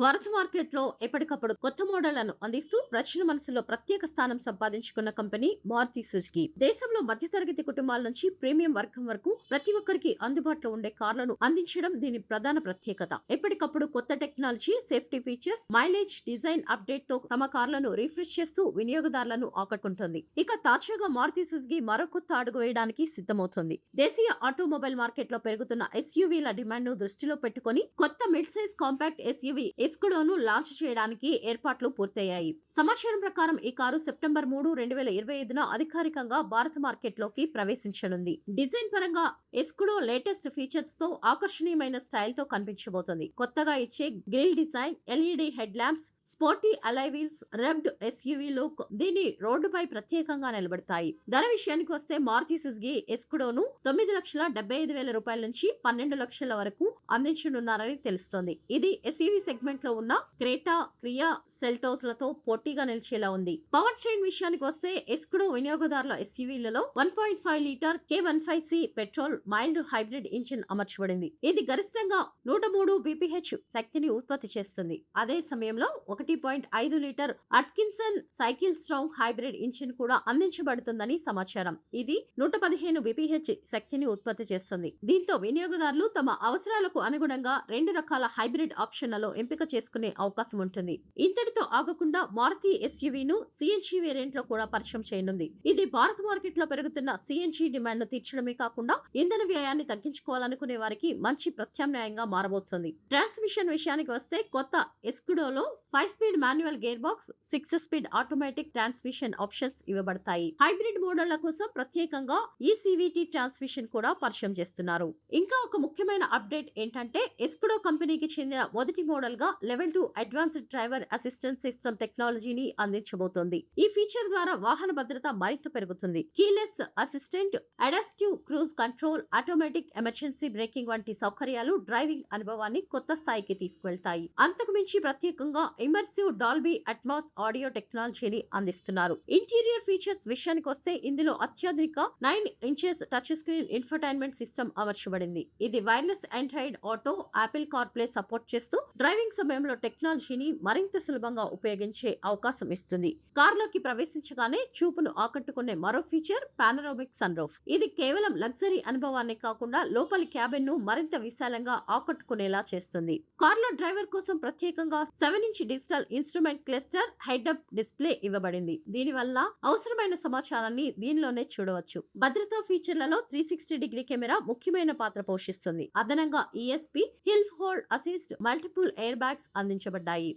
భారత్ మార్కెట్లో ఎప్పటికప్పుడు కొత్త మోడళ్ళను అందిస్తూ ప్రజల మనసులో ప్రత్యేక స్థానం సంపాదించుకున్న కంపెనీ మారుతి సుజుకి. దేశంలో మధ్యతరగతి కుటుంబాల నుంచి ప్రీమియం వర్గం వరకు ప్రతి ఒక్కరికి అందుబాటులో ఉండే కార్లను అందించడం దీని ప్రధాన ప్రత్యేకత. ఎప్పటికప్పుడు కొత్త technology safety features mileage design అప్డేట్తో తమ కార్లను రిఫ్రెష్ చేస్తూ వినియోగదారులను ఆకట్టుకుంటుంది. ఇక తాజాగా మారుతి సుజుకి మరో కొత్త అడుగు వేయడానికి సిద్ధమవుతుంది. దేశీయ ఆటోమొబైల్ మార్కెట్లో పెరుగుతున్న ఎస్యూవీల డిమాండ్ను దృష్టిలో పెట్టుకుని కొత్త మిడ్ సైజ్ కాంపాక్ట్ ఎస్యూవీ ఎస్కుడోను లాంచ్ చేయడానికి ఏర్పాట్లు పూర్తయ్యాయి. సమాచారం ప్రకారం ఈ కారు సెప్టెంబర్ మూడు రెండు వేల ఇరవై ఐదున అధికారికంగా భారత మార్కెట్లోకి ప్రవేశించనుంది. డిజైన్ పరంగా ఎస్కుడో లేటెస్ట్ ఫీచర్స్తో ఆకర్షణీయమైన స్టైల్తో కనిపించబోతోంది. కొత్తగా ఇచ్చే grille design LED head lamps sporty alloy wheels rugged SUV look దీన్ని రోడ్డుపై ప్రత్యేకంగా నిలబడతాయి. ధర విషయానికి వస్తే మారుతి సుజుకి ఎస్కుడోను తొమ్మిది లక్షల డెబ్బై ఐదు వేల రూపాయల నుంచి పన్నెండు లక్షల వరకు అందించనున్నారని తెలుస్తోంది. ఇది ఎస్యూవీ సెగ్మెంట్లో ఉన్న క్రేటా క్రియా సెల్టోస్లతో పోటీగా నిలిచేలా ఉంది. పవర్ ట్రైన్ విషయానికి వస్తే ఎస్కుడో వినియోగదారుల ఎస్యూవీలలో one point five litre K one five C petrol mild hybrid engine అమర్చబడింది. ఇది గరిష్టంగా నూట మూడు బీపీహెచ్ శక్తిని ఉత్పత్తి చేస్తుంది. అదే సమయంలో ఒకటి పాయింట్ ఐదు litre Atkinson cycle strong hybrid engine కూడా అందించబడుతుందని సమాచారం. ఇది నూట పదిహేను బీపీహెచ్ శక్తిని ఉత్పత్తి చేస్తుంది. దీంతో వినియోగదారులు తమ అవసరాలకు అనుగుణంగా రెండు రకాల హైబ్రిడ్ ఆప్షన్లలో ఎంపిక చేసుకునే అవకాశం ఉంటుంది. ఇంతటితో ఆగకుండా మారుతి ఎస్యూవీను సిఎన్జి వేరియంట్లో కూడా పరిచయం చేయనుంది. ఇది భారత మార్కెట్లో పెరుగుతున్న సిఎన్జి డిమాండ్ను తీర్చడమే కాకుండా ఇంధన వ్యయాన్ని తగ్గించుకోవాలనుకునే వారికి మంచి ప్రత్యామ్నాయంగా మారబోతుంది. ట్రాన్స్మిషన్ విషయానికి వస్తే కొత్త ఎస్కుడోలో five speed manual gear box six speed automatic transmission options ఇవ్వబడతాయి. హైబ్రిడ్ మోడళ్ళ కోసం ప్రత్యేకంగా ఈ ట్రాన్స్మిషన్ కూడా పరిచయం చేస్తున్నారు. ఇంకా ఒక ముఖ్యమైన అప్డేట్ ఏంటంటే ఎస్కుడో కంపెనీకి చెందిన మొదటి మోడల్గా level two advanced driver assistant system టెక్నాలజీని అందించబోతోంది. ఈ ఫీచర్ ద్వారా వాహన భద్రత మరింత పెరుగుతుంది. Keyless assistant adaptive cruise control automatic emergency braking వంటి సౌకర్యాలు డ్రైవింగ్ అనుభవాన్ని కొత్త స్థాయికి తీసుకువెళ్తాయి. అంతకు మించి ప్రత్యేకంగా ఇమర్సివ్ డాల్బీ అట్మాస్ ఆడియో టెక్నాలజీని అందిస్తున్నారు. ఇంటీరియర్ ఫీచర్స్ విషయానికి వస్తే ఇందులో అత్యాధునిక nine inches touch screen infotainment system అమర్చబడింది. ఇది wireless Android auto Apple CarPlay support చేస్తూ డ్రైవింగ్ సమయంలో టెక్నాలజీని మరింత సులభంగా ఉపయోగించే అవకాశం ఇస్తుంది. కార్లోకి ప్రవేశించగానే చూపును ఆకట్టుకునే మరో ఫీచర్ పానరోమిక్ సన్ రూఫ్. ఇది కేవలం లగ్జరీ అనుభవాన్ని కాకుండా లోపలి క్యాబిన్ను మరింత విశాలంగా ఆకట్టుకునేలా చేస్తుంది. కార్లో డ్రైవర్ కోసం ప్రత్యేకంగా seven inch digital instrument cluster head up display ఇవ్వబడింది. దీనివల్ల అవసరమైన సమాచారాన్ని దీనిలోనే చూడవచ్చు. భద్రతా ఫీచర్లలో త్రీ సిక్స్టీ డిగ్రీ కెమెరా ముఖ్యమైన పాత్ర పోషిస్తుంది. అదనంగా ఈ ESP hill hold assist multiple air bags అందించబడ్డాయి.